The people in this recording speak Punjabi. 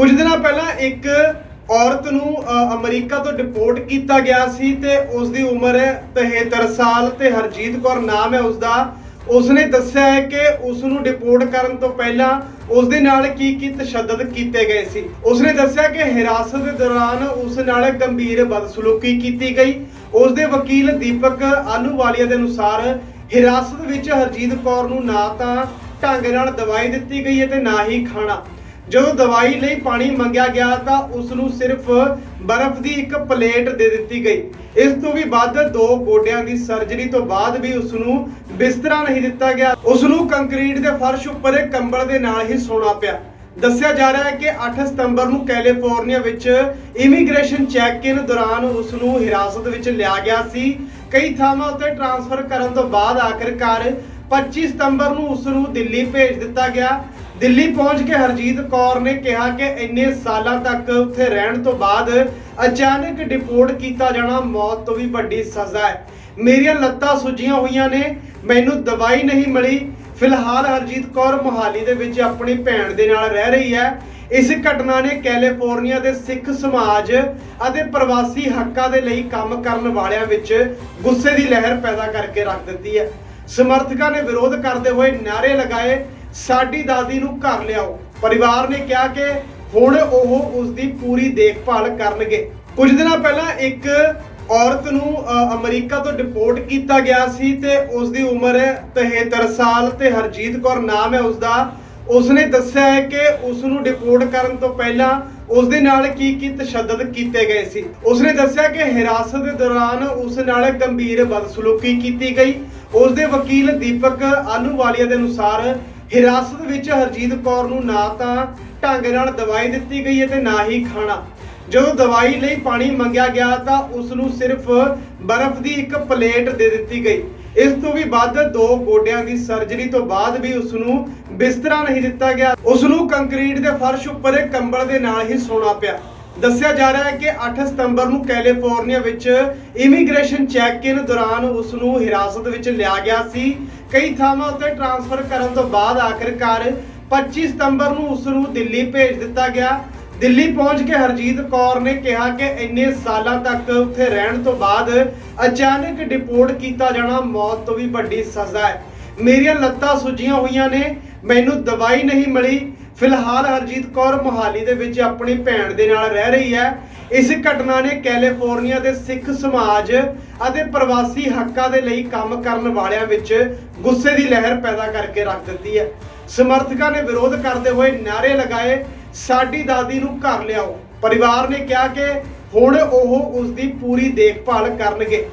ਕੁਝ ਦਿਨਾਂ ਪਹਿਲਾਂ ਇੱਕ ਔਰਤ ਨੂੰ ਅਮਰੀਕਾ ਤੋਂ ਡਿਪੋਰਟ ਕੀਤਾ ਗਿਆ ਸੀ ਤੇ ਉਸ ਦੀ ਉਮਰ ਹੈ 73 ਸਾਲ ਤੇ ਹਰਜੀਤ ਕੌਰ ਨਾਮ ਹੈ ਉਸ ਦਾ ਉਸਨੇ ਦੱਸਿਆ ਹੈ ਕਿ ਉਸ ਨੂੰ ਡਿਪੋਰਟ ਕਰਨ ਤੋਂ ਪਹਿਲਾਂ ਉਸ ਦੇ ਨਾਲ ਕੀ ਕੀ ਤਸ਼ੱਦਦ ਕੀਤੇ ਗਏ ਸੀ। ਉਸਨੇ ਦੱਸਿਆ ਕਿ ਹਿਰਾਸਤ ਦੇ ਦੌਰਾਨ ਉਸ ਨਾਲ ਗੰਭੀਰ ਬਦਸਲੂਕੀ ਕੀਤੀ ਗਈ। ਉਸ ਦੇ ਵਕੀਲ ਦੀਪਕ ਆਲੂਵਾਲੀਆ ਦੇ ਅਨੁਸਾਰ ਹਿਰਾਸਤ ਵਿੱਚ ਹਰਜੀਤ ਕੌਰ ਨੂੰ ਨਾ ਤਾਂ ਢੰਗ ਨਾਲ ਦਵਾਈ ਦਿੱਤੀ ਗਈ ਹੈ ਤੇ ਨਾ ਹੀ ਖਾਣਾ। ਜਦੋਂ ਦਵਾਈ ਲਈ ਪਾਣੀ ਮੰਗਿਆ ਗਿਆ ਤਾਂ ਉਸ ਨੂੰ ਸਿਰਫ ਬਰਫ਼ ਦੀ ਇੱਕ ਪਲੇਟ ਦੇ ਦਿੱਤੀ ਗਈ। ਇਸ ਤੋਂ ਵੀ ਵੱਧ ਦੋ ਗੋਡਿਆਂ ਦੀ ਸਰਜਰੀ ਤੋਂ ਬਾਅਦ ਵੀ ਉਸ ਨੂੰ ਬਿਸਤਰਾ ਨਹੀਂ ਦਿੱਤਾ ਗਿਆ। ਉਸ ਨੂੰ ਕੰਕਰੀਟ ਦੇ ਫਰਸ਼ ਉੱਪਰ ਇੱਕ ਕੰਬਲ ਦੇ ਨਾਲ ਹੀ ਸੌਣਾ ਪਿਆ। ਦੱਸਿਆ ਜਾ ਰਿਹਾ ਹੈ ਕਿ 8 ਸਤੰਬਰ ਨੂੰ ਕੈਲੀਫੋਰਨੀਆ ਵਿੱਚ ਇਮੀਗ੍ਰੇਸ਼ਨ ਚੈੱਕ-ਇਨ ਦੌਰਾਨ ਉਸ ਨੂੰ ਹਿਰਾਸਤ ਵਿੱਚ ਲਿਆ ਗਿਆ ਸੀ। ਕਈ ਥਾਵਾਂ ਉੱਤੇ ਟ੍ਰਾਂਸਫਰ ਕਰਨ ਤੋਂ ਬਾਅਦ ਆਖਿਰਕਾਰ 25 ਸਤੰਬਰ ਨੂੰ ਉਸ ਨੂੰ ਦਿੱਲੀ ਭੇਜ ਦਿੱਤਾ ਗਿਆ। ਦਿੱਲੀ ਪਹੁੰਚ ਕੇ ਹਰਜੀਤ ਕੌਰ ਨੇ ਕਿਹਾ ਕਿ ਇੰਨੇ ਸਾਲਾਂ ਤੱਕ ਉੱਥੇ ਰਹਿਣ ਤੋਂ ਬਾਅਦ ਅਚਾਨਕ ਡਿਪੋਰਟ ਕੀਤਾ ਜਾਣਾ ਮੌਤ ਤੋਂ ਵੀ ਵੱਡੀ ਸਜ਼ਾ ਹੈ। ਮੇਰੀਆਂ ਲੱਤਾਂ ਸੁੱਜੀਆਂ ਹੋਈਆਂ ਨੇ, ਮੈਨੂੰ ਦਵਾਈ ਨਹੀਂ ਮਿਲੀ। ਫਿਲਹਾਲ ਹਰਜੀਤ ਕੌਰ ਮੋਹਾਲੀ ਦੇ ਵਿੱਚ ਆਪਣੀ ਭੈਣ ਦੇ ਨਾਲ ਰਹਿ ਰਹੀ ਹੈ। ਇਸ ਘਟਨਾ ਨੇ ਕੈਲੀਫੋਰਨੀਆ ਦੇ ਸਿੱਖ ਸਮਾਜ ਅਤੇ ਪ੍ਰਵਾਸੀ ਹੱਕਾਂ ਦੇ ਲਈ ਕੰਮ ਕਰਨ ਵਾਲਿਆਂ ਵਿੱਚ ਗੁੱਸੇ ਦੀ ਲਹਿਰ ਪੈਦਾ ਕਰਕੇ ਰੱਖ ਦਿੱਤੀ ਹੈ। ਸਮਰਥਕਾਂ ਨੇ ਵਿਰੋਧ ਕਰਦੇ ਹੋਏ ਨਾਅਰੇ ਲਗਾਏ ਸਾਡੀ ਦਾਦੀ ਨੂੰ ਘਰ ਲਿਆਓ। ਪਰਿਵਾਰ ਨੇ ਕਿਹਾ ਕਿ ਹੁਣ ਉਹ ਉਸ ਦੀ ਪੂਰੀ ਦੇਖਭਾਲ ਕਰਨਗੇ। ਕੁਝ ਦਿਨਾਂ ਪਹਿਲਾਂ ਇੱਕ ਔਰਤ ਨੂੰ ਅਮਰੀਕਾ ਤੋਂ ਡਿਪੋਰਟ ਕੀਤਾ ਗਿਆ ਸੀ ਤੇ ਉਸ ਦੀ ਉਮਰ 73 ਸਾਲ ਤੇ ਹਰਜੀਤ ਕੌਰ ਨਾਮ ਹੈ ਉਸ ਦਾ ਉਸਨੇ ਦੱਸਿਆ ਹੈ ਕਿ ਉਸ ਨੂੰ ਡਿਪੋਰਟ ਕਰਨ ਤੋਂ ਪਹਿਲਾਂ ਉਸ ਦੇ ਨਾਲ ਕੀ ਕੀ ਤਸ਼ੱਦਦ ਕੀਤੇ ਗਏ ਸੀ। ਉਸਨੇ ਦੱਸਿਆ ਕਿ ਹਿਰਾਸਤ ਦੇ ਦੌਰਾਨ ਉਸ ਨਾਲ ਗੰਭੀਰ ਬਦਸਲੂਕੀ ਕੀਤੀ ਗਈ। ਉਸ ਦੇ ਵਕੀਲ ਦੀਪਕ ਆਲੂਵਾਲੀਆ ਦੇ ਅਨੁਸਾਰ ਹਿਰਾਸਤ ਵਿੱਚ ਹਰਜੀਤ ਕੌਰ ਨੂੰ ਨਾ ਤਾਂ ਢੰਗ ਨਾਲ ਦਵਾਈ ਦਿੱਤੀ ਗਈ ਅਤੇ ਨਾ ਹੀ ਖਾਣਾ। ਜਦੋਂ ਦਵਾਈ ਲਈ ਪਾਣੀ ਮੰਗਿਆ ਗਿਆ ਤਾਂ ਉਸ ਨੂੰ ਸਿਰਫ ਬਰਫ਼ ਦੀ ਇੱਕ ਪਲੇਟ ਦੇ ਦਿੱਤੀ ਗਈ। ਇਸ ਤੋਂ ਵੀ ਵੱਧ ਦੋ ਗੋਡਿਆਂ ਦੀ ਸਰਜਰੀ ਤੋਂ ਬਾਅਦ ਵੀ ਉਸ ਨੂੰ ਬਿਸਤਰਾ ਨਹੀਂ ਦਿੱਤਾ ਗਿਆ। ਉਸ ਨੂੰ ਕੰਕਰੀਟ ਦੇ ਫਰਸ਼ ਉੱਪਰ ਕੰਬਲ ਦੇ ਨਾਲ ਹੀ ਸੌਣਾ ਪਿਆ। ਦੱਸਿਆ ਜਾ ਰਿਹਾ ਹੈ ਕਿ 8 ਸਤੰਬਰ ਨੂੰ ਕੈਲੀਫੋਰਨੀਆ ਵਿੱਚ ਇਮੀਗ੍ਰੇਸ਼ਨ ਚੈੱਕ-ਇਨ ਦੌਰਾਨ ਉਸ ਨੂੰ ਹਿਰਾਸਤ ਵਿੱਚ ਲਿਆ ਗਿਆ ਸੀ। ਕਈ ਥਾਵਾਂ ਉੱਤੇ ਟਰਾਂਸਫਰ ਕਰਨ ਤੋਂ ਬਾਅਦ ਆਖਿਰਕਾਰ 25 ਸਤੰਬਰ ਨੂੰ ਉਸ ਨੂੰ ਦਿੱਲੀ ਭੇਜ ਦਿੱਤਾ ਗਿਆ। ਦਿੱਲੀ ਪਹੁੰਚ ਕੇ ਹਰਜੀਤ ਕੌਰ ਨੇ ਕਿਹਾ ਕਿ ਇੰਨੇ ਸਾਲਾਂ ਤੱਕ ਉੱਥੇ ਰਹਿਣ ਤੋਂ ਬਾਅਦ ਅਚਾਨਕ ਡਿਪੋਰਟ ਕੀਤਾ ਜਾਣਾ ਮੌਤ ਤੋਂ ਵੀ ਵੱਡੀ ਸਜ਼ਾ ਹੈ। ਮੇਰੀਆਂ ਲੱਤਾਂ ਸੁੱਜੀਆਂ ਹੋਈਆਂ ਨੇ, ਮੈਨੂੰ ਦਵਾਈ ਨਹੀਂ ਮਿਲੀ। ਫਿਲਹਾਲ ਹਰਜੀਤ ਕੌਰ ਮੋਹਾਲੀ ਦੇ ਵਿੱਚ ਆਪਣੀ ਭੈਣ ਦੇ ਨਾਲ ਰਹਿ ਰਹੀ ਹੈ। ਇਸ ਘਟਨਾ ਨੇ ਕੈਲੀਫੋਰਨੀਆ ਦੇ ਸਿੱਖ ਸਮਾਜ ਅਤੇ ਪ੍ਰਵਾਸੀ ਹੱਕਾਂ ਦੇ ਲਈ ਕੰਮ ਕਰਨ ਵਾਲਿਆਂ ਵਿੱਚ ਗੁੱਸੇ ਦੀ ਲਹਿਰ ਪੈਦਾ ਕਰਕੇ ਰੱਖ ਦਿੱਤੀ ਹੈ। ਸਮਰਥਕਾਂ ਨੇ ਵਿਰੋਧ ਕਰਦੇ ਹੋਏ ਨਾਅਰੇ ਲਗਾਏ, ਸਾਡੀ ਦਾਦੀ ਨੂੰ ਘਰ ਲਿਆਓ। ਪਰਿਵਾਰ ਨੇ ਕਿਹਾ ਕਿ ਹੁਣ ਉਹ ਉਸ ਦੀ ਪੂਰੀ ਦੇਖਭਾਲ ਕਰਨਗੇ।